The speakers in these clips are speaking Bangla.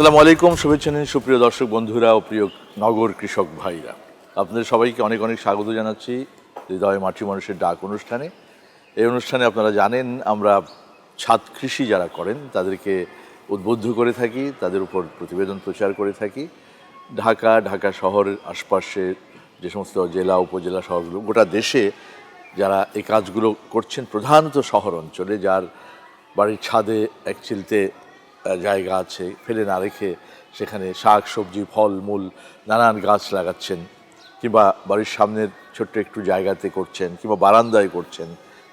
আসসালামু আলাইকুম, শুভেচ্ছা নিন সুপ্রিয় দর্শক বন্ধুরা ও প্রিয় নগর কৃষক ভাইরা। আপনাদের সবাইকে অনেক অনেক স্বাগত জানাচ্ছি হৃদয় মাটি মানুষের ডাক অনুষ্ঠানে। এই অনুষ্ঠানে আপনারা জানেন, আমরা ছাদ কৃষি যারা করেন, তাদেরকে উদ্বুদ্ধ করে থাকি, তাদের উপর প্রতিবেদন প্রচার করে থাকি। ঢাকা ঢাকা শহরের আশপাশে যে সমস্ত জেলা, উপজেলা শহরগুলো, গোটা দেশে যারা এই কাজগুলো করছেন, প্রধানত শহর অঞ্চলে, যার বাড়ির ছাদে এক চিলতে জায়গা আছে, ফেলে না রেখে সেখানে শাক, সবজি, ফল, মূল, নানান গাছ লাগাচ্ছেন, কিংবা বাড়ির সামনের ছোট্ট একটু জায়গাতে করছেন, কিংবা বারান্দায় করছেন,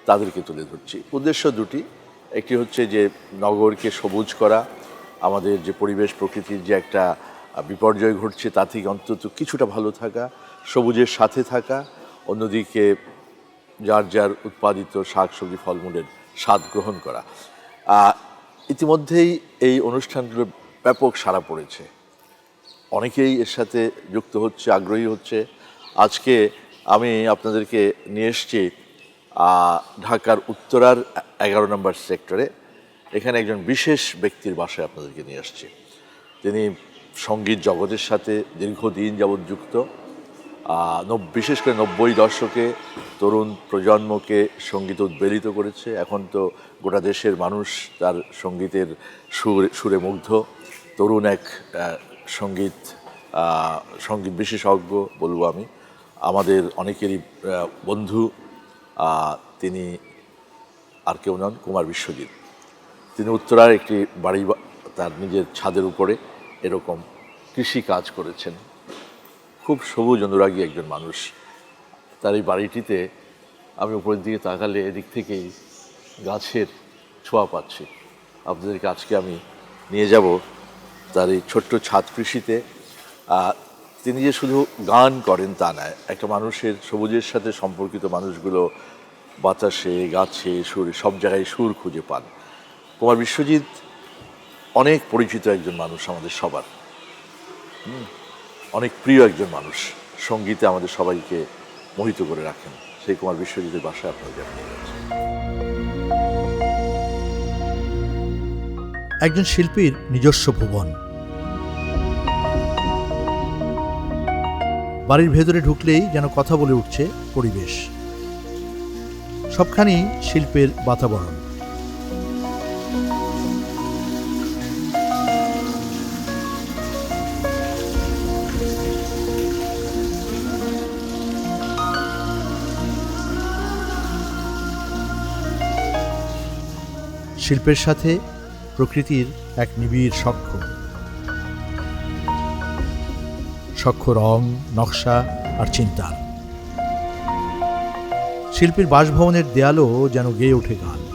তাদেরকে তুলে ধরছি। উদ্দেশ্য দুটি। একটি হচ্ছে যে নগরকে সবুজ করা, আমাদের যে পরিবেশ, প্রকৃতির যে একটা বিপর্যয় ঘটছে তা থেকে অন্তত কিছুটা ভালো থাকা, সবুজের সাথে থাকা, অন্যদিকে যার যার উৎপাদিত শাক, সবজি, ফলমূলের স্বাদ গ্রহণ করা। ইতিমধ্যেই এই অনুষ্ঠানগুলো ব্যাপক সাড়া পড়েছে। অনেকেই এর সাথে যুক্ত হচ্ছে, আগ্রহী হচ্ছে। আজকে আমি আপনাদেরকে নিয়ে এসছি ঢাকার উত্তরার এগারো নম্বর সেক্টরে। এখানে একজন বিশেষ ব্যক্তির বাসায় আপনাদেরকে নিয়ে আসছি। তিনি সংগীত জগতের সাথে দীর্ঘদিন যাবৎ যুক্ত। বিশেষ করে নব্বই দশকে তরুণ প্রজন্মকে সংগীত উদ্বেলিত করেছে। এখন তো গোটা দেশের মানুষ তার সঙ্গীতের সুর, সুরে মুগ্ধ। তরুণ এক সংগীত সংগীত বিশেষজ্ঞ বলব আমি। আমাদের অনেকেরই বন্ধু তিনি আর কেউ নন, কুমার বিশ্বজিৎ। তিনি উত্তরার একটি বাড়ি তার নিজের ছাদের উপরে এরকম কৃষি কাজ করেছেন। খুব সবুজ অনুরাগী একজন মানুষ। তার এই বাড়িটিতে আমি উপরের দিকে তাকালে এদিক থেকেই গাছের ছোঁয়া পাচ্ছি। আপনাদেরকে আজকে আমি নিয়ে যাব তার এই ছোট্ট ছাদ কৃষিতে। তিনি যে শুধু গান করেন তা নয়, একটা মানুষের সবুজের সাথে সম্পর্কিত মানুষগুলো বাতাসে, গাছে, সুরে সব জায়গায় সুর খুঁজে পান। কুমার বিশ্বজিৎ অনেক পরিচিত একজন মানুষ আমাদের সবার। অনেক প্রিয় একজন মানুষ। সঙ্গীতে আমাদের সবাইকে মোহিত করে রাখেন। সেই কুমার বিশ্বজিতের বাসায় আপনাদের আমি একজন শিল্পীর নিজস্ব ভুবন। বাড়ির ভেতরে ঢুকলেই যেন কথা বলে উঠছে পরিবেশ। সবখানি শিল্পের বাতাবরণ। শিল্পের সাথে প্রকৃতির এক নিবিড় সখ্য। সখ্য রং, নকশা আর চিন্তা। শিল্পীর বাসভবনের দেয়ালও যেন গেয়ে ওঠে গান।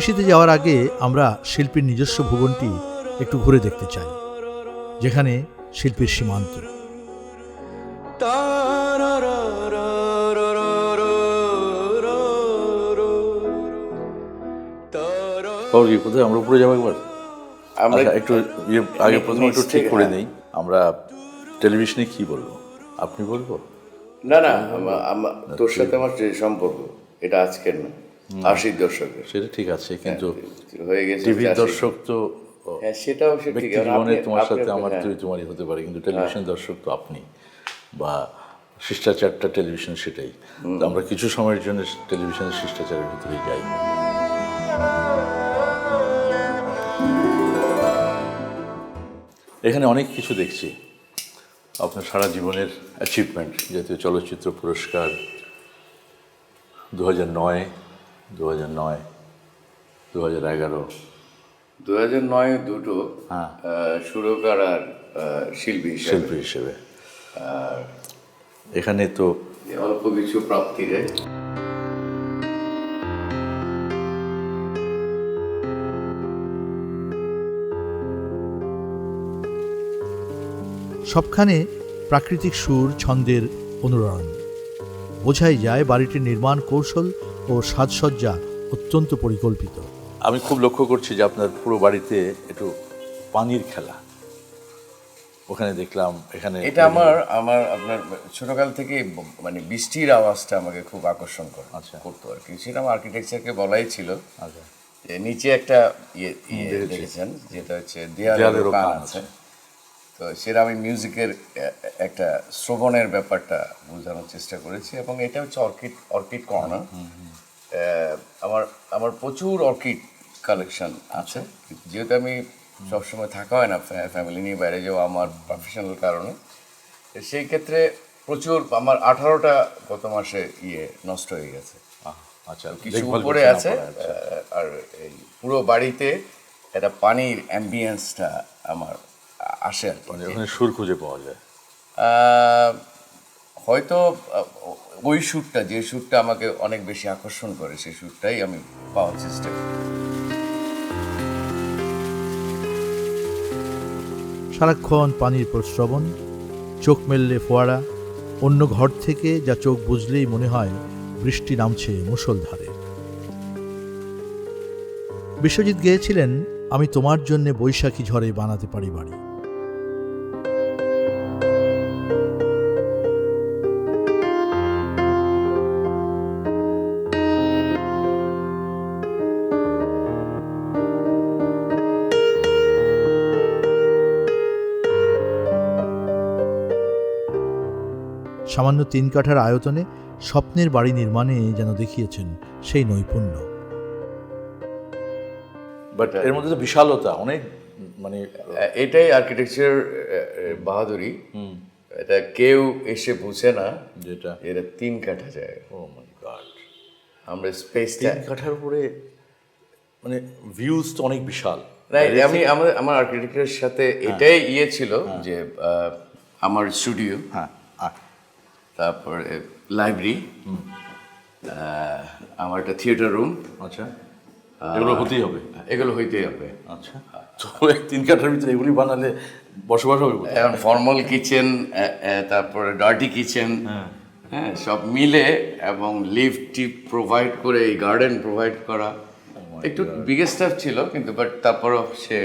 কৃষিতে যাওয়ার আগে আমরা শিল্পীর নিজস্ব ভুবনটি একটু ঘুরে দেখতে চাই যেখানে শিল্পীর সীমান্ত। কোথায়? আমরা উপরে যাব একবার? আমরা আচ্ছা, একটু ইয়ে আগে প্রথমে একটু ঠিক করে হ্যাঁ। নেই। আমরা টেলিভিশনে কি বলব? আপনি বলব? না না তোর সাথে আমার যে সম্পর্ক এটা আজকের না। আশির দশকের। সেটা ঠিক আছে কিন্তু হয়ে গেছে টিভির দর্শক তো হ্যাঁ সেটাও ঠিক জীবনে তোমার সাথে আমার হ্যাঁ। তুই তোমারই হতে পারে কিন্তু টেলিভিশন দর্শক তো আপনি বা শিষ্টাচারটা টেলিভিশন সেটাই। তো আমরা কিছু সময়ের জন্য টেলিভিশনের শিষ্টাচারের ভিতরে যাই। এখানে অনেক কিছু দেখছি আপনার সারা জীবনের অ্যাচিভমেন্ট জাতীয় চলচ্চিত্র পুরস্কার দু হাজার নয় দু হাজার নয় দু হাজার এগারো। দু হাজার নয় দুটো হ্যাঁ। সুরকার আর শিল্পী শিল্পী হিসেবে। এখানে তো অল্প কিছু প্রাপ্তিরে সবখানে প্রাকৃতিক সুর ছন্দের অনুরণন বোঝাই যায় বাড়িটির নির্মাণ কৌশল ও সাজসজ্জা অত্যন্ত পরিকল্পিত। আমি খুব লক্ষ্য করছি যে আপনার পুরো বাড়িতে একটু পানির খেলা। ওখানে দেখলাম এখানে এটা আমার আমার আপনার ছোটকাল থেকে মানে বৃষ্টির আওয়াজটা আমাকে খুব আকর্ষণ করে আচ্ছা। করতো আর কি। সেটা আমার আর্কিটেকচারকে বলাই ছিল। আচ্ছা। যে নিচে একটা ইয়ে ইয়ে দেখেছেন? যেটা হচ্ছে কান কান আছে। তো সেটা আমি মিউজিকের একটা শ্রবণের ব্যাপারটা বোঝানোর চেষ্টা করেছি এবং এটা হচ্ছে অর্কিড অর্কিড কর্নার। আমার আমার প্রচুর অর্কিড কালেকশন আছে। যেহেতু আমি সবসময় থাকা হয় না ফ্যামিলি নিয়ে বাইরে যাওয়া আমার প্রফেশনাল কারণে সেই ক্ষেত্রে প্রচুর আমার আঠারোটা গত মাসে ইয়ে নষ্ট হয়ে গেছে। আচ্ছা কিছু উপরে আছে আচ্ছা। আর এই পুরো বাড়িতে একটা পানির অ্যাম্বিয়েন্সটা আমার আসে আর কি। মানে ওখানে সুর খুঁজে পাওয়া যায়। হয়তো ওই শ্যুটটা যে শ্যুটটা আমাকে অনেক বেশি আকর্ষণ করে সেই সুরটাই আমি পাওয়ার চেষ্টা করি। সারাক্ষণ পানির প্রশ্রবণ চোখ মেললে ফোয়ারা অন্য ঘর থেকে যা চোখ বুঝলেই মনে হয় বৃষ্টি নামছে মুষলধারে। বিশ্বজিৎ গেয়েছিলেন আমি তোমার জন্য বৈশাখী ঝড়ে বানাতে পারি বাড়ি। সামান্য তিন কাঠার আয়তনে স্বপ্নের বাড়ি নির্মাণে যেন দেখিয়েছেন সেই নৈপুণ্য। বাট এর মধ্যে তো বিশালতা অনেক মানে এটাই আর্কিটেকচার বাহাদুরি। এটা কেউ এসে বুঝে না যেটা। এটা তিন কাঠা জায়গা। ও মাই গড আমরা স্পেসটা তিন কাঠার উপরে মানে ভিউজ তো অনেক বিশাল। আমি আমার আমার আর্কিটেক্টের সাথে এটাই ইয়ে ছিল যে আমার স্টুডিও হ্যাঁ। তারপরে লাইব্রেরি আমার একটা থিয়েটার রুম আচ্ছা। এগুলো হতেই হবে। এগুলো হইতেই হবে। আচ্ছা। তো তিন কাঠার ভিতরে এগুলি বানালে বসবাস হবে এখন ফর্মাল কিচেন তারপরে ডার্টি কিচেন হ্যাঁ। সব মিলে এবং লিফট টিপ প্রোভাইড করে এই গার্ডেন প্রোভাইড করা। একটু বিগেস্ট স্টাফ ছিল কিন্তু বাট তারপরও সে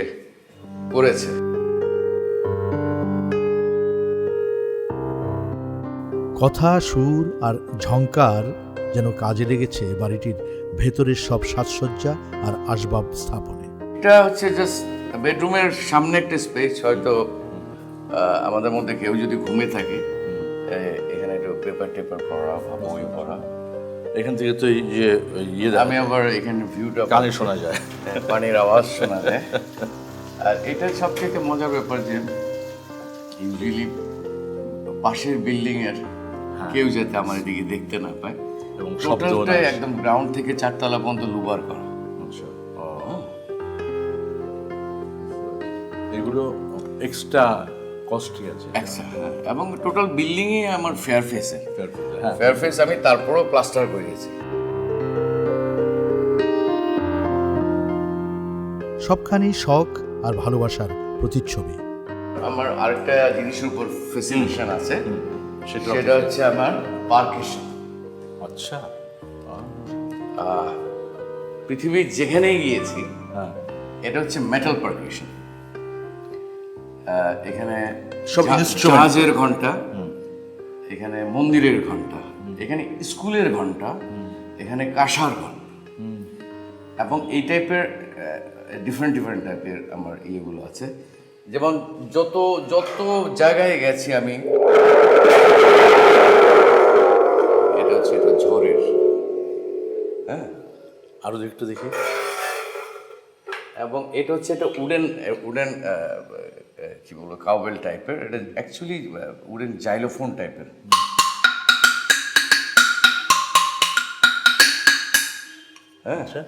করেছে। কথা সুর আর ঝংকার যেন কাজে লেগেছে বাড়িটির ভেতরের সব সাজসজ্জা আর আসবাব স্থাপনে। এটা হচ্ছে জাস্ট বেডরুমের সামনে একটা স্পেস হয়তো আমাদের মধ্যে কেউ যদি ঘুমিয়ে থাকে এখানে একটু পেপার টেপার পড়া বা বই পড়া। এখান থেকে তো এই যে ইয়ে আমি আবার এখানে ভিউটা কানে শোনা যায়। পানির আওয়াজ শোনা যায়। আর এটা সবথেকে মজার ব্যাপার যে ইউজুয়ালি পাশের বিল্ডিং এর কেউ যাতে আমার এদিকে দেখতে না পায়। এবং একদম গ্রাউন্ড থেকে চারতলা পর্যন্ত লুবার করা। আচ্ছা। এগুলো এক্সট্রা কস্টলি আছে। আচ্ছা হ্যাঁ। এবং টোটাল বিল্ডিং এ আমার ফেয়ার ফেসে হ্যাঁ। ফেয়ার ফেস আমি তারপরেও প্লাস্টার করিয়েছি সবখানি শখ আর ভালোবাসার প্রতিচ্ছবি। আমার আরেকটা জিনিসের উপর ফেসিনেশন আছে। সেটা সেটা হচ্ছে আমার পার্কেশন। আচ্ছা। পৃথিবীর যেখানেই গিয়েছি হ্যাঁ। এটা হচ্ছে মেটাল পারকিউশন এখানে সব জাহাজের ঘণ্টা এখানে মন্দিরের ঘণ্টা এখানে স্কুলের ঘণ্টা এখানে কাঁসার ঘণ্টা। এবং এই টাইপের ডিফারেন্ট ডিফারেন্ট টাইপের আমার ইয়েগুলো আছে। যেমন যত যত জায়গায় গেছি আমি এটা হচ্ছে এটা ঝড়ের হ্যাঁ? আরও একটু দেখি। এবং এটা হচ্ছে একটা উডেন উডেন কি বলব কাউবেল টাইপের এটা অ্যাকচুয়ালি উডেন জাইলোফোন টাইপের হ্যাঁ? আচ্ছা।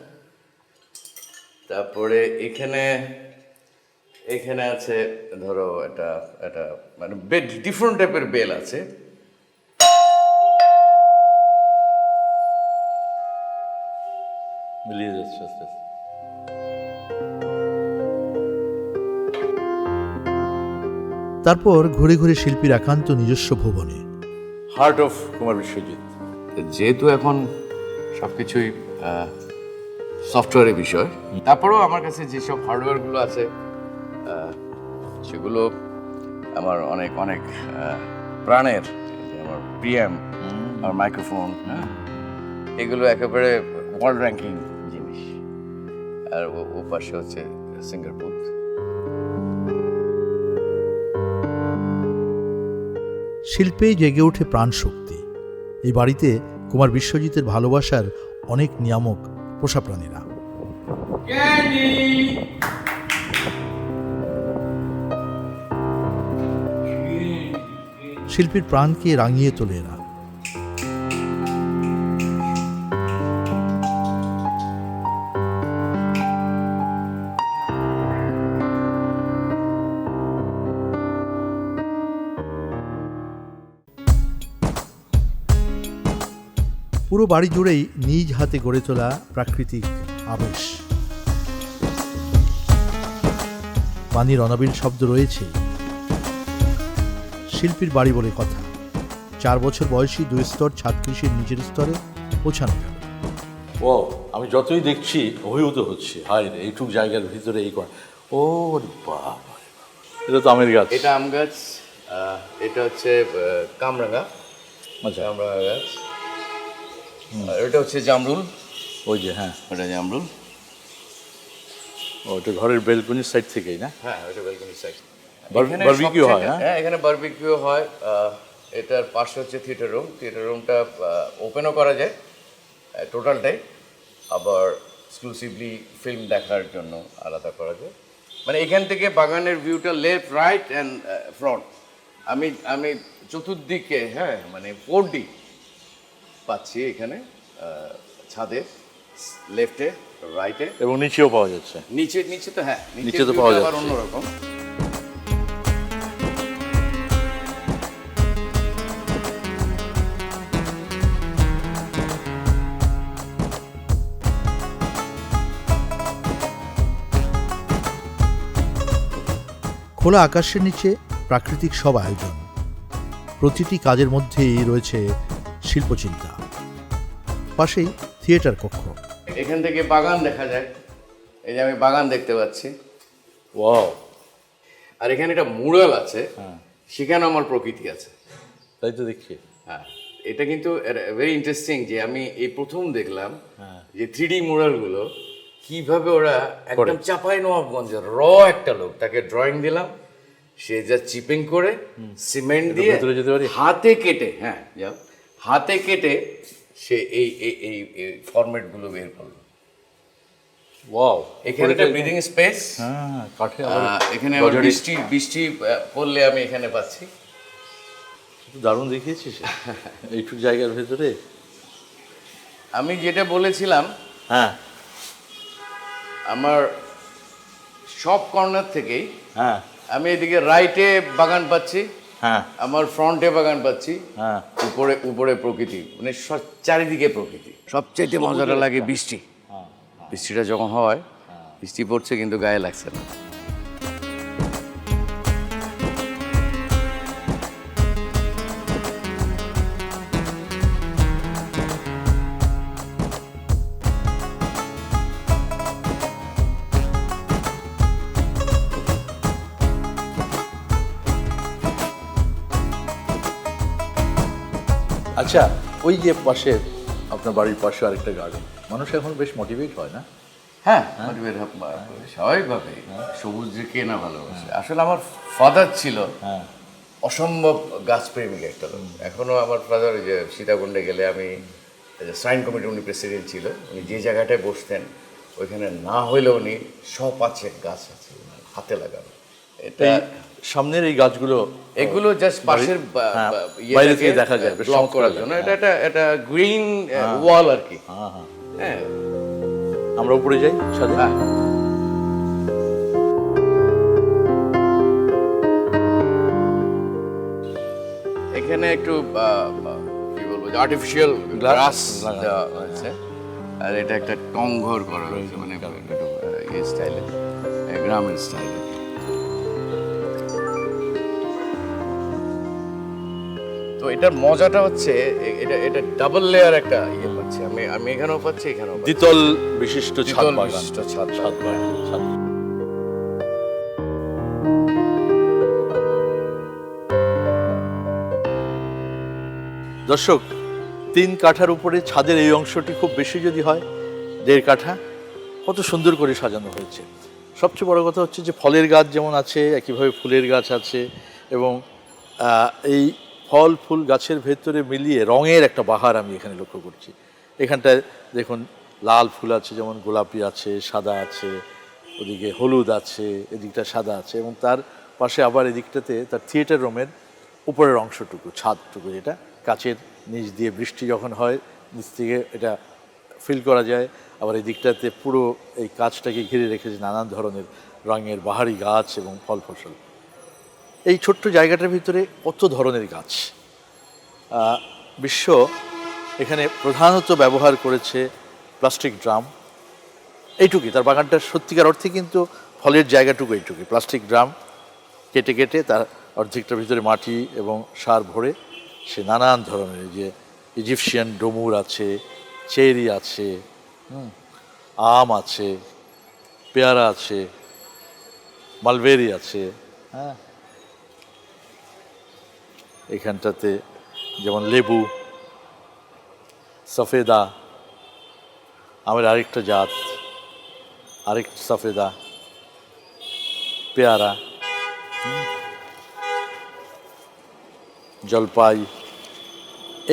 তারপরে এখানে এখানে আছে ধরো এটা এটা মানে বেড ডিফারেন্ট টাইপের বেল আছে। মিলিয়ে যাচ্ছে আস্তে আস্তে। তারপর ঘুরে ঘুরে শিল্পীর একান্ত নিজস্ব ভবনে। Heart of Kumar Biswajit. যেহেতু এখন সব কিছুই সফটওয়্যারের বিষয় তারপরেও আমার কাছে যেসব হার্ডওয়্যারগুলো আছে সেগুলো আমার অনেক অনেক প্রাণের আমার প্রিয়াম আমার মাইক্রোফোন হ্যাঁ? এগুলো একেবারে ওয়ার্ল্ড র্যাঙ্কিং জিনিস। আর ও- পাশে হচ্ছে সিঙ্গার বুথ শিল্পেই জেগে ওঠে প্রাণ শক্তি এই বাড়িতে কুমার বিশ্বজিতের ভালোবাসার অনেক নিয়ামক পোষা প্রাণীরা। শিল্পীর প্রাণকে রাঙিয়ে তোলে এরা। পুরো বাড়ি জুড়েই নিজ হাতে গড়ে তোলা প্রাকৃতিক আবেশ। পানির অনাবিল শব্দ রয়েছে। শিল্পীর বাড়ি বলে কথা। চার বছর বয়সী দুই স্তর ছাদ কৃষির নিচের স্তরে পৌঁছানো গেল ও আমি যতই দেখছি অভিভূত হচ্ছে। হায় রে এইটুক জায়গার ভিতরে এই করা ও বাবা এটা তো আমের গাছ। এটা আম গাছ এটা হচ্ছে কামরাঙা। আচ্ছা। কামরাঙা গাছ। এটা হচ্ছে জামরুল। ওই যে হ্যাঁ। ওটা জামরুল। ও ওটা ঘরের বেলকনির সাইড থেকেই না? হ্যাঁ ওটা বেলকনির সাইড বার- barbecue হয়, হ্যাঁ? হ্যাঁ এখানে বারবিকিউ হয় এটার পাশে হচ্ছে থিয়েটার রুম থিয়েটার রুমটা ওপেনও করা যায় টোটালটাই আবার এক্সক্লুসিভলি ফিল্ম দেখার জন্য আলাদা করা যায়। মানে এখান থেকে বাগানের ভিউটা লেফট রাইট অ্যান্ড ফ্রন্ট আমি আমি চতুর্দিকে হ্যাঁ মানে ফোর ডি পাচ্ছি এখানে ছাদে লেফটে রাইটে এবং নিচেও পাওয়া যাচ্ছে। নিচে নিচে তো হ্যাঁ নিচে তো পাওয়া যাচ্ছে। অন্যরকম। খোলা আকাশের নিচে প্রাকৃতিক সব আয়োজন। প্রতিটি কাজের মধ্যেই রয়েছে শিল্পচিন্তা। পাশেই থিয়েটার কক্ষ। এখান থেকে বাগান দেখা যায়। এই যে আমি বাগান দেখতে পাচ্ছি। ওয়াও। আর এখানে একটা মুরাল আছে। সেখানে আমার প্রকৃতি আছে। তাই তো দেখছি। হ্যাঁ। এটা কিন্তু ভেরি ইন্টারেস্টিং যে আমি এই প্রথম দেখলাম যে থ্রি ডি মুরালগুলো কীভাবে ওরা একদম চাপাই নবাবগঞ্জ র একটা লোক তাকে ড্রয়িং দিলাম। সে যা চিপিং করে সিমেন্ট দিয়ে হাতে কেটে হ্যাঁ যাও। হাতে কেটে সে এই এই এই ফরম্যাটগুলো বের করল। ওয়াও এখানে একটা ব্রিদিং স্পেস হ্যাঁ কাঠে এখানে বৃষ্টি বৃষ্টি পড়লে আমি এখানে পাচ্ছি। দারুণ দেখিয়েছিস। এইটুক জায়গার ভেতরে। আমি যেটা বলেছিলাম হ্যাঁ। আমার সব কর্নার থেকেই হ্যাঁ। আমি এদিকে রাইটে বাগান পাচ্ছি হ্যাঁ। আমার ফ্রন্টে বাগান পাচ্ছি হ্যাঁ। উপরে উপরে প্রকৃতি মানে সব- চারিদিকে প্রকৃতি। সবচেয়ে মজাটা লাগে বৃষ্টি। বৃষ্টিটা যখন হয় বৃষ্টি পড়ছে কিন্তু গায়ে লাগছে না। আচ্ছা ওই যে পাশে আপনার বাড়ির পাশে আরেকটা গার্ডেন মানুষ এখন বেশ মোটিভেট হয় না? হ্যাঁ স্বাভাবিকভাবে সবুজ যে কে না ভালোবাসে। আসলে আমার ফাদার ছিল হ্যাঁ। অসম্ভব গাছপ্রেমিক একটা লোক। এখনও আমার ফাদার যে সীতাকুণ্ডে গেলে আমি সাইন কমিটির উনি প্রেসিডেন্ট ছিল উনি যে জায়গাটায় বসতেন ওইখানে না হইলে উনি সব আছে গাছ আছে হাতে লাগানো। এটা সামনের এই গাছগুলো এগুলো জাস্ট পাশের বা- হ্যাঁ, বাইরে থেকে দেখা যায়, ব্লক করার জন্য। হ্যাঁ। এটা এটা এটা গ্রিন ওয়াল আর কি। হ্যাঁ হ্যাঁ। হ্যাঁ। আমরা উপরে যাই সাথে? হ্যাঁ। এখানে একটু কি বলব আর্টিফিশিয়াল গ্লাস। দেওয়া হয়েছে আর এটা একটা টংঘর করা রয়েছে মানে একটু স্টাইলে গ্রামের স্টাইলে তো এটার মজাটা হচ্ছে এটা এটা ডাবল লেয়ার একটা ইয়ে পাচ্ছি। আমি আমি এখানেও পাচ্ছি এখানেও। দ্বিতল বিশিষ্ট ছাদ বিশিষ্ট ছাদ ছাদ ছাদ। দর্শক তিন কাঠার উপরে ছাদের এই অংশটি খুব বেশি যদি হয় দেড় কাঠা কত সুন্দর করে সাজানো হয়েছে। সবচেয়ে বড় কথা হচ্ছে যে ফলের গাছ যেমন আছে একইভাবে ফুলের গাছ আছে এবং এই ফল, ফুল গাছের ভেতরে মিলিয়ে রঙের একটা বাহার আমি এখানে লক্ষ্য করছি। এখানটায় দেখুন, লাল ফুল আছে, যেমন গোলাপি আছে, সাদা আছে, ওদিকে হলুদ আছে, এদিকটা সাদা আছে এবং তার পাশে আবার এদিকটাতে তার থিয়েটার রুমের উপরের অংশটুকু, ছাদটুকু, যেটা কাচের নিচ দিয়ে বৃষ্টি যখন হয়, নিচ থেকে এটা ফিল করা যায়। আবার এই দিকটাতে পুরো এই কাজটাকে ঘিরে রেখেছে নানান ধরনের রঙের বাহারি গাছ এবং ফল ফসল। এই ছোট্ট জায়গাটার ভিতরে কত ধরনের গাছ? বিশ্ব এখানে প্রধানত ব্যবহার করেছে প্লাস্টিক ড্রাম। এইটুকুই, তার বাগানটা সত্যিকার অর্থে কিন্তু ফলের জায়গাটুকু এইটুকুই, প্লাস্টিক ড্রাম। কেটে কেটে তার অর্ধেকটার ভিতরে মাটি এবং সার ভরে সে নানান ধরনের যে ইজিপশিয়ান ডমুর আছে, চেরি আছে আম আছে, পেয়ারা আছে, মালবেরি আছে হ্যাঁ। এখানটাতে, যেমন লেবু, সফেদা, আমের আরেকটা জাত, আরেক সফেদা, পেয়ারা জলপাই।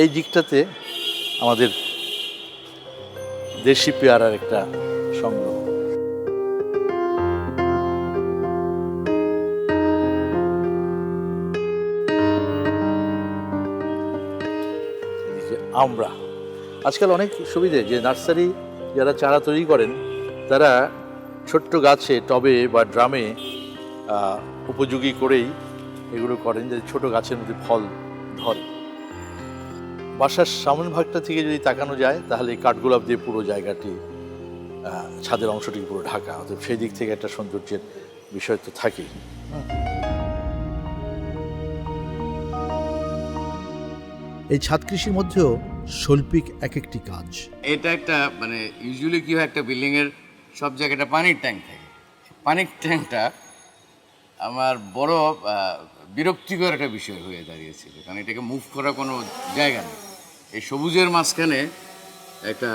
এই দিকটাতে আমাদের দেশি পেয়ারার একটা আমরা। আজকাল অনেক সুবিধে, যে নার্সারি যারা চারা তৈরি করেন, তারা ছোট্ট গাছে, টবে বা ড্রামে উপযোগী করেই এগুলো করেন, যে ছোট গাছের মধ্যে ফল ধরে। বাসার সামনের ভাগটা থেকে যদি তাকানো যায়, তাহলে কাঠগোলাপ দিয়ে পুরো জায়গাটি ছাদের অংশটি পুরো ঢাকা। অতএব সেই দিক থেকে একটা সৌন্দর্যের বিষয় তো থাকেই। এই ছাদ কৃষির মধ্যেও শৈল্পিক এক একটি কাজ। এটা একটা মানে ইউজুয়ালি কি হয় একটা বিল্ডিং এর সব জায়গাটা পানির ট্যাঙ্ক থাকে। পানির ট্যাঙ্কটা আমার বড় বিরক্তিকর একটা বিষয় হয়ে দাঁড়িয়েছিল কারণ এটাকে মুভ করা কোনো জায়গা নেই। এই সবুজের মাঝখানে একটা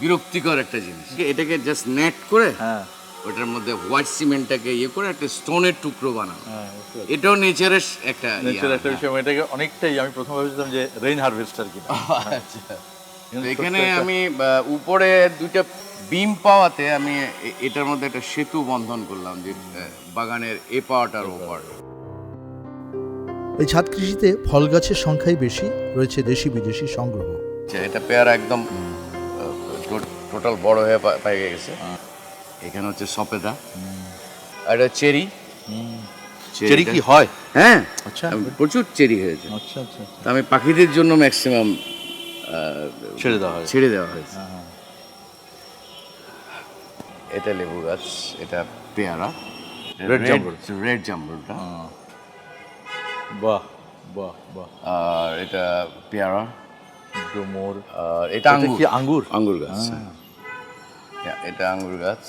বিরক্তিকর একটা জিনিস। এটাকে জাস্ট নেট করে হ্যাঁ। ওটার মধ্যে হোয়াইট সিমেন্টটাকে ইয়ে করে একটা স্টোনের টুকরো বানানো। হ্যাঁ এটাও নেচারের একটা ইয়ে। নেচার একটা বিষয় এটাকে অনেকটাই আমি প্রথম ভেবেছিলাম যে রেইন হারভেস্টার তো এখানে আমি উপরে দুইটা বিম পাওয়াতে আমি এটার মধ্যে একটা সেতু বন্ধন করলাম যে বাগানের এ পাওয়াটার ওপার। এই ছাদ কৃষিতে ফল গাছের সংখ্যাই বেশি রয়েছে দেশি বিদেশি সংগ্রহ। আচ্ছা, এটা পেয়ারা একদম টোটাল বড় হয়ে পা- পেয়ে গেছে। এখানে হচ্ছে সপেদা। আর এটা চেরি। চেরি কি হয়? হ্যাঁ। আচ্ছা। প্রচুর চেরি হয়েছে আচ্ছা আচ্ছা তো আমি পাখিদের জন্য ম্যাক্সিমাম ছেড়ে দেওয়া হয় ছেড়ে দেওয়া হয়েছে। হ্যাঁ, এটা লেবু গাছ এটা পেয়ারা। রেড জামরুল। রেড জামরুলটা বাহ বাহ বাহ। আর এটা পেয়ারা। ডুমুর। আর এটা কি আঙ্গুর? আঙ্গুর গাছ হ্যাঁ, এটা আঙ্গুর গাছ।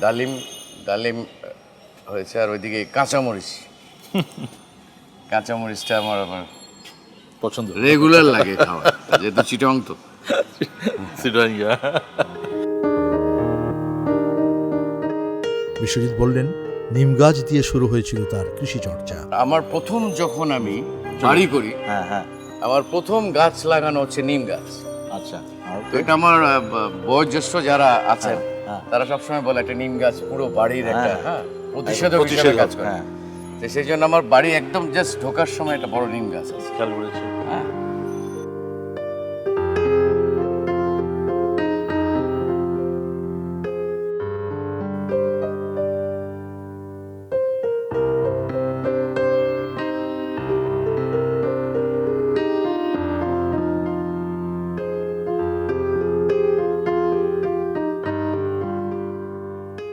ডালিম ডালিম হয়েছে আর ওইদিকে কাঁচামরিচ। কাঁচামরিচটা আমার আমার পছন্দ। রেগুলার লাগে খাওয়া যেহেতু চিটং তো। বিশ্বজিৎ বললেন নিম গাছ দিয়ে শুরু হয়েছিল তার কৃষি চর্চা। আমার প্রথম যখন আমি বাড়ি করি হ্যাঁ হ্যাঁ। আমার প্রথম গাছ লাগানো হচ্ছে নিম গাছ। আচ্ছা। এটা আমার বয়োজ্যেষ্ঠ যারা আছেন হ্যাঁ। তারা সবসময় বলে একটা নিম গাছ পুরো বাড়ির একটা হ্যাঁ। হ্যাঁ প্রতিষেধক হিসেবে কাজ করে হ্যাঁ। তো সেই জন্য আমার বাড়ি একদম জাস্ট ঢোকার সময় একটা বড় নিম গাছ আছে খেয়াল করেছি হ্যাঁ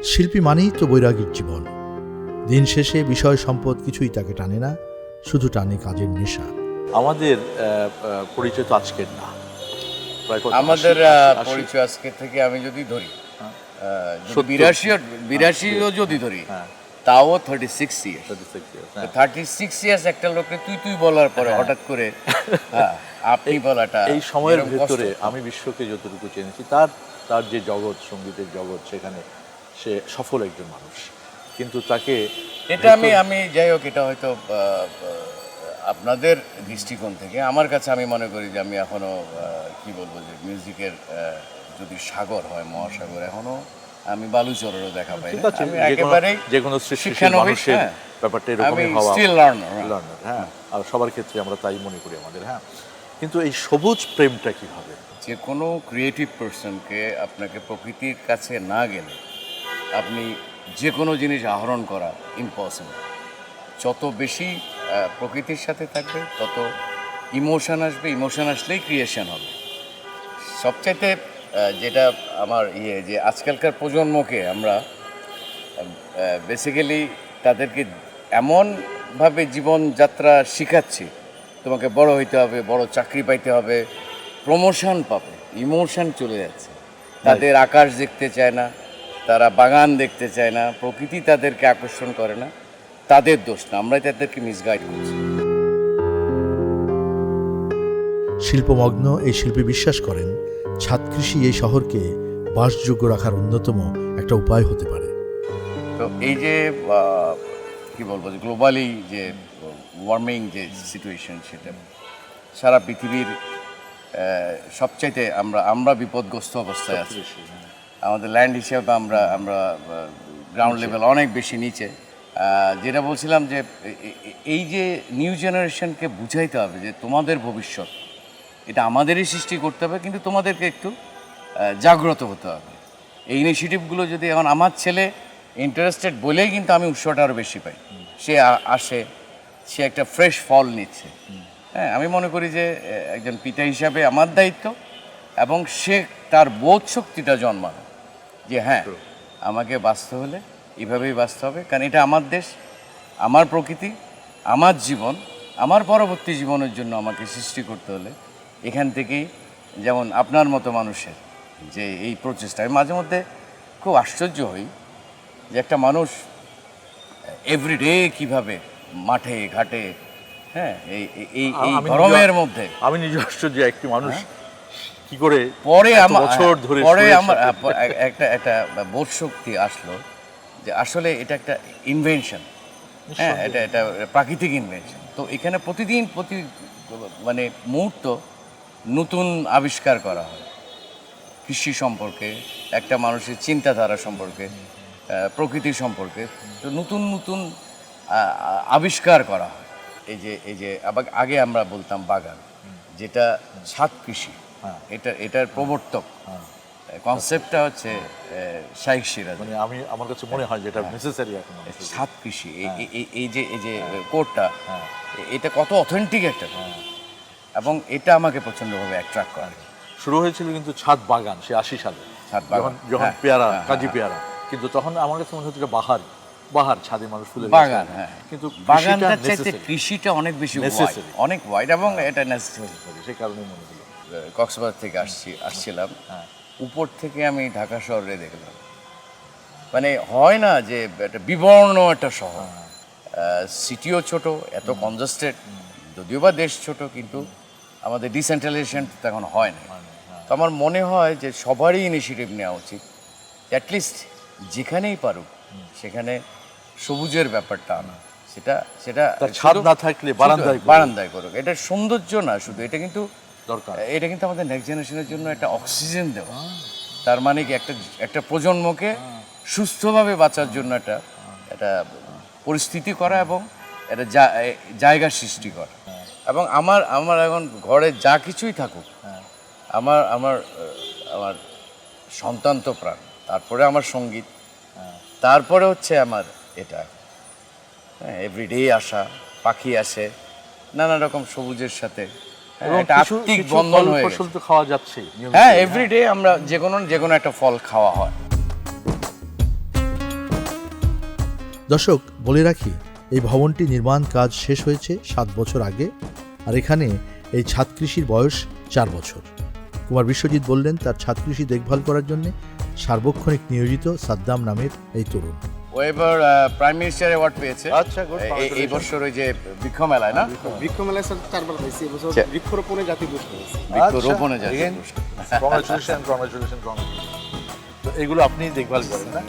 শিল্পী মানেই তো বৈরাগীর জীবন দিন শেষে বিষয় সম্পদ কিছুই তাকে টানে না শুধু টানে কাজের নেশা আমাদের পরিচয় তো আজকের না আমাদের পরিচয় আজকে থেকে আমি যদি ধরি হ্যাঁ। বিরাশি বিরাশিও যদি ধরি হ্যাঁ। তাও থার্টি সিক্স ইয়ার্স 36 years, হ্যাঁ। থার্টি সিক্স ইয়ার্স একটা লোককে তুই তুই বলার পরে হঠাৎ করে হ্যাঁ, আপনি বলাটা এই সময়ের ভেতরে আমি বিশ্বকে যতটুকু চেনেছি তার তার যে জগৎ সঙ্গীতের জগৎ সেখানে সে সফল একজন মানুষ। কিন্তু তাকে এটা আমি আমি যাই হোক এটা হয়তো আপনাদের দৃষ্টিকোণ থেকে আমার কাছে আমি মনে করি যে আমি এখনও আহ, কি বলব যে মিউজিকের যদি সাগর হয় মহাসাগর এখনও আমি বালুচরেরও দেখা পাই আমি যে কোনো একেবারেই যে কোনো সৃষ্টিশীল মানুষের হ্যাঁ। ব্যাপারটা এরকমই হওয়া স্টিল লার্নার হ্যাঁ। আর সবার ক্ষেত্রে আমরা তাই মনে করি আমাদের হ্যাঁ। কিন্তু এই সবুজ প্রেমটা কীভাবে? যে কোনো ক্রিয়েটিভ পার্সনকে আপনাকে প্রকৃতির কাছে না গেলে আপনি যে কোনো জিনিস আহরণ করা ইম্পসিবল যত বেশি প্রকৃতির সাথে থাকবে তত ইমোশন আসবে ইমোশন আসলেই ক্রিয়েশন হবে। সবচাইতে যেটা আমার ইয়ে যে আজকালকার প্রজন্মকে আমরা বেসিক্যালি তাদেরকে এমনভাবে জীবনযাত্রা শিখাচ্ছি তোমাকে বড় হইতে হবে বড় চাকরি পাইতে হবে প্রমোশন পাবে ইমোশন চলে যাচ্ছে। তাদের আকাশ দেখতে চায় না। তারা বাগান দেখতে চায় না প্রকৃতি তাদেরকে আকর্ষণ করে না তাদের দোষ না আমরাই তাদেরকে মিসগাইড করছি। শিল্পমগ্ন এই শিল্পী বিশ্বাস করেন ছাদ কৃষি এই শহরকে বাসযোগ্য রাখার অন্যতম একটা উপায় হতে পারে। তো এই যে আহ, কি বলব যে গ্লোবালি যে ওয়ার্মিং যে সিচুয়েশন সেটা সারা পৃথিবীর আহ, সবচাইতে আমরা আমরা বিপদগ্রস্ত অবস্থায় আছি। আমাদের ল্যান্ড হিসেবে আমরা আমরা গ্রাউন্ড লেভেল অনেক বেশি নিচে। যেটা বলছিলাম যে এই যে নিউ জেনারেশনকে বুঝাইতে হবে যে তোমাদের ভবিষ্যৎ এটা আমাদেরই সৃষ্টি করতে হবে কিন্তু তোমাদেরকে একটু জাগ্রত হতে হবে। এই ইনিশিয়েটিভগুলো যদি এখন আমার ছেলে ইন্টারেস্টেড বলেই কিন্তু আমি উৎসটা আরও বেশি পাই। সে আসে সে একটা ফ্রেশ ফল নিচ্ছে। হ্যাঁ আমি মনে করি যে একজন পিতা হিসাবে আমার দায়িত্ব এবং সে তার বোধ শক্তিটা জন্মানো যে হ্যাঁ আমাকে বাঁচতে হলে এভাবেই বাঁচতে হবে। কারণ এটা আমার দেশ আমার প্রকৃতি আমার জীবন আমার পরবর্তী জীবনের জন্য আমাকে সৃষ্টি করতে হলে এখান থেকেই যেমন আপনার মতো মানুষের যে এই প্রচেষ্টা। আমি মাঝে মধ্যে খুব আশ্চর্য হই যে একটা মানুষ এভরিডে কীভাবে মাঠে ঘাটে হ্যাঁ এই এই- গরমের মধ্যে আমি নিজে আশ্চর্য একটি মানুষ কি করে পরে আমার বছর ধরে পরে আমার একটা একটা বোধ শক্তি আসলো যে আসলে এটা একটা ইনভেনশন হ্যাঁ এটা এটা প্রাকৃতিক ইনভেনশন তো এখানে প্রতিদিন প্রতি মানে মুহূর্ত নতুন আবিষ্কার করা হয়। কৃষি সম্পর্কে একটা মানুষের চিন্তাধারা সম্পর্কে প্রকৃতি সম্পর্কে তো নতুন নতুন আবিষ্কার করা হয়। এই যে এই যে আবার আগে আমরা বলতাম বাগান যেটা ছাদ কৃষি। এটা এটার প্রবর্তক। কনসেপ্টটা হচ্ছে শাইখ সিরাজ। মানে আমি আমার কাছে মনে হয় যেটা নেসেসারি এখন আমাদের। ছাদ কৃষি এই- যে এই যে কোডটা এটা কত অথেন্টিক একটা এবং এটা আমাকে প্রচণ্ডভাবে অ্যাট্রাক্ট করে। শুরু হয়েছিল কিন্তু ছাদ বাগান সে আশি সালে। ছাদ বাগান, যখন হ্যাঁ, পেয়ারা হ্যাঁ, কাজী পেয়ারা। কিন্তু তখন আমার কাছে মনে হচ্ছে বাহার বাহার ছাদে মানুষ ফুলে বাগান হ্যাঁ। কিন্তু বাগানটার চাইতে কৃষিটা অনেক বেশি অনেক ওয়াইড এবং এটা নেসেসারি সেই কারণে মনে হলো। কক্সবাজার থেকে আসছি আসছিলাম। হ্যাঁ। উপর থেকে আমি ঢাকা শহরে দেখলাম। মানে হয় না যে একটা বিবর্ণ একটা শহর। সিটিও ছোট এত কনজাস্টেড যদিও বা দেশ ছোট কিন্তু আমাদের ডিসেন্ট্রালাইজেশন তখন হয় না। তো আমার মনে হয় যে সবারই ইনিশিয়েটিভ নেওয়া উচিত। অ্যাটলিস্ট যেখানেই পারুক সেখানে সবুজের ব্যাপারটা আনা। সেটা সেটা ছাদ না থাকলে বারান্দায় বারান্দায় করুক। এটা সৌন্দর্য না শুধু এটা কিন্তু দরকার। এটা কিন্তু আমাদের নেক্সট জেনারেশনের জন্য একটা অক্সিজেন দেওয়া। তার মানে কি একটা একটা প্রজন্মকে সুস্থভাবে বাঁচার জন্য একটা একটা পরিস্থিতি করা এবং একটা জায়গা সৃষ্টি করা। এবং আমার আমার এখন ঘরে যা কিছুই থাকুক, আমার আমার আমার সন্তান তো প্রাণ, তারপরে আমার সংগীত, তারপরে হচ্ছে আমার এটা। হ্যাঁ এভরিডে আসা, পাখি আসে নানা রকম সবুজের সাথে হ্যাঁ, এবং একটা কিছু আত্মিক বন্ধন হয়ে ফসল তো খাওয়া যাচ্ছে হ্যাঁ এভরিডে আমরা যে কোনো যে কোনো একটা ফল খাওয়া হয়। দর্শক বলে রাখি এই ভবনটি নির্মাণ কাজ শেষ হয়েছে সাত বছর আগে আর এখানে এই ছাদ কৃষির বয়স চার বছর। কুমার বিশ্বজিৎ বললেন তার ছাদ কৃষি দেখভাল করার জন্য সার্বক্ষণিক নিয়োজিত সাদ্দাম নামের এই তরুণ। ও এবার প্রাইম মিনিস্টার অ্যাওয়ার্ড পেয়েছে। আচ্ছা. এই- বছর ওই যে বৃক্ষ মেলায় না? বৃক্ষ মেলায়। স্যার চারবার এবছর আচ্ছা। বৃক্ষরোপণে জাতীয় পুরস্কার হয়েছে। বৃক্ষ রোপণে যায় কংগ্রেচুলেশন কংগ্রেচুলেশন তো এগুলো আপনি দেখভাল করেন না?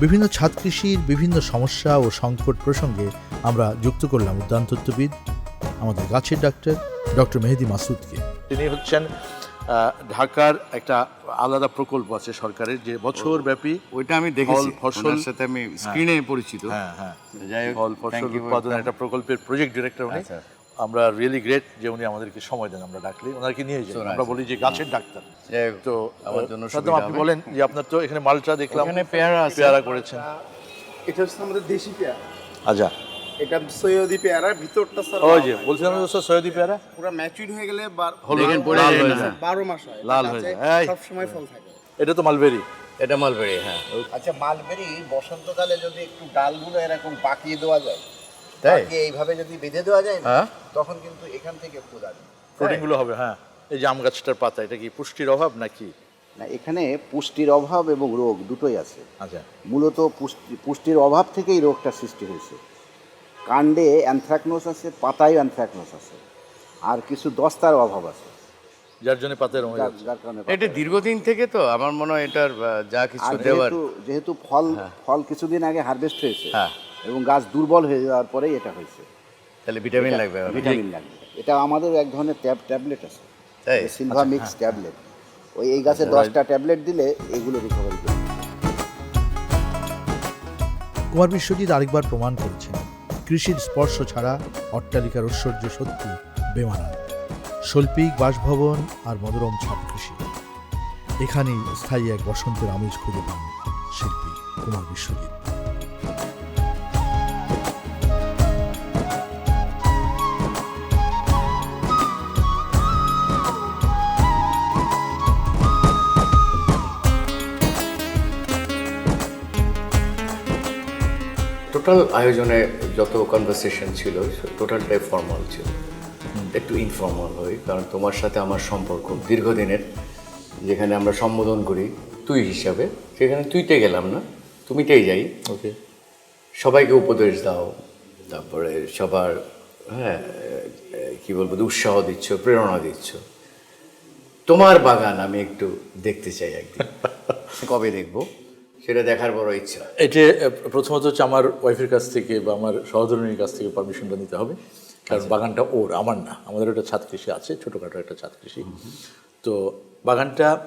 বিভিন্ন ছাদ কৃষির বিভিন্ন সমস্যা ও সংকট প্রসঙ্গে আমরা যুক্ত করলাম উদ্যানতত্ত্ববিদ আমাদের গাছের ডাক্তার ডক্টর মেহেদি মাসুদকে। তিনি হচ্ছেন ঢাকার একটা আলাদা প্রকল্প আছে সরকারের যে বছর ব্যাপী ওইটা আমি দেখেছি। ফসল- সাথে আমি স্ক্রিনে পরিচিত। হ্যাঁ হ্যাঁ। যাই হোক ফল ফসল very একটা প্রকল্পের প্রজেক্ট ডিরেক্টর উনি। আচ্ছা। আমরা রিয়েলি গ্রেট যে উনি আমাদেরকে সময় দেন আমরা ডাকলে ওনাকে নিয়ে যাই। আমরা বলি যে গাছের ডাক্তার। তো আমার জন্য আপনি বলেন যে আপনার তো এখানে মালটা দেখলাম এখানে পেয়ারা আছে। পেয়ারা করেছেন। এটা হচ্ছে আমাদের দেশি পেয়ারা। আচ্ছা। এটা সৈয়দি পেয়ারা ভিতরটা স্যার ওই যে বলছিলাম যে স্যার সৈয়দি পেয়ারা? পুরো ম্যাচুইড হয়ে গেলে দেখেন পড়ে যায় না। যায়। বারো মাস হয়। লাল হয়ে যায়। এই। সব সময় ফল থাকে। এটা তো মালবেরি। এটা মালবেরি হ্যাঁ। আচ্ছা মালবেরি বসন্তকালে যদি একটু ডালগুলো এরকম পাকিয়ে দেওয়া যায় তাই? এইভাবে যদি বেঁধে দেওয়া যায় না হ্যাঁ? তখন কিন্তু এখান থেকে ফুল আসবে প্রোটিনগুলো হবে হ্যাঁ। এই যে আম গাছটার পাতা এটা কি পুষ্টির অভাব নাকি? না এখানে পুষ্টির অভাব এবং রোগ দুটোই আছে। আচ্ছা। মূলত পুষ্টি পুষ্টির অভাব থেকেই রোগটা সৃষ্টি হয়েছে। কাণ্ডে অ্যানথ্রাকনোস আছে পাতায় অ্যানথ্রাকনোস আছে। আর কিছু দস্তার অভাব আছে। যার জন্য পাতা রঙে যার যাচ্ছে। যার কারণে এটা দীর্ঘদিন থেকে তো আমার মনে হয় এটার যা কিছু দেওয়ার। যেহেতু যেহেতু ফল ফল কিছুদিন আগে হারভেস্ট হয়েছে হ্যাঁ। এবং গাছ দুর্বল হয়ে যাওয়ার পরেই এটা হয়েছে। তাহলে ভিটামিন লাগবে ভিটামিন লাগবে। এটা আমাদের এক ধরনের ট্যাব ট্যাবলেট আছে। সিলভা মিক্স ট্যাবলেট ওই এই গাছে দশটা ট্যাবলেট দিলে এগুলো রিকভারি করবে। কুমার বিশ্বজিৎ আরেকবার প্রমাণ করেছেন। কৃষির স্পর্শ ছাড়া অট্টালিকার ঐশ্বর্য সত্যি বেমানান। শৈল্পিক বাসভবন আর মনোরম ছাপ কৃষি। এখানেই স্থায়ী এক বসন্তের আমেজ খুঁজে পান শিল্পী কুমার বিশ্বজিৎ। টোটাল আয়োজনে যত কনভারসেশন ছিল টোটালটাই ফর্মাল ছিল। একটু ইনফর্মাল হই কারণ তোমার সাথে আমার সম্পর্ক দীর্ঘদিনের যেখানে আমরা সম্বোধন করি তুই হিসাবে সেখানে তুইতে গেলাম না তুমিতেই যাই। ওকে সবাইকে উপদেশ দাও তারপরে সবার হ্যাঁ কী বলব উৎসাহ দিচ্ছ প্রেরণা দিচ্ছ। তোমার বাগান আমি একটু দেখতে চাই একদিন। কবে দেখব? সেটা দেখার বড় ইচ্ছা। এটা প্রথমত হচ্ছে আমার ওয়াইফের কাছ থেকে বা আমার সহধর্মীর কাছ থেকে পারমিশনটা নিতে হবে। কারণ বাগানটা ওর আমার না। আমাদের একটা ছাদ কৃষি আছে ছোটোখাটো একটা ছাদ কৃষি। তো বাগানটা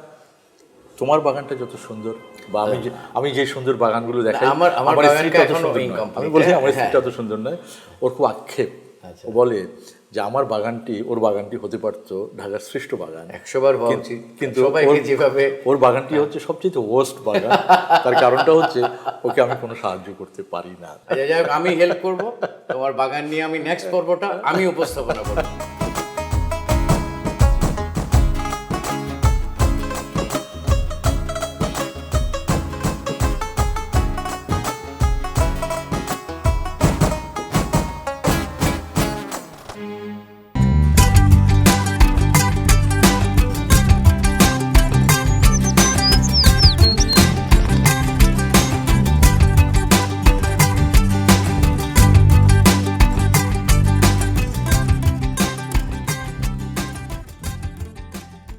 তোমার বাগানটা যত সুন্দর বা আমি যে আমি যে সুন্দর বাগানগুলো দেখাই আমার- আমার স্ত্রীটা বাগানটা অত সুন্দর নয়। আমি বলি আমার হ্যাঁ। স্ত্রীটা অত সুন্দর নয়। ওর খুব আক্ষেপ। ও বলে যে আমার বাগানটি ওর বাগানটি হতে পারত ঢাকার শ্রেষ্ঠ বাগান। একশোবার কিন্তু- যেভাবে ওর বাগানটি হচ্ছে সবচেয়ে ওয়ার্স্ট বাগান। তার কারণটা হচ্ছে ওকে আমি কোনো সাহায্য করতে পারি না। আচ্ছা, আমি হেল্প করব। তোমার বাগান নিয়ে আমি নেক্সট পর্বটা আমি উপস্থাপনা করব।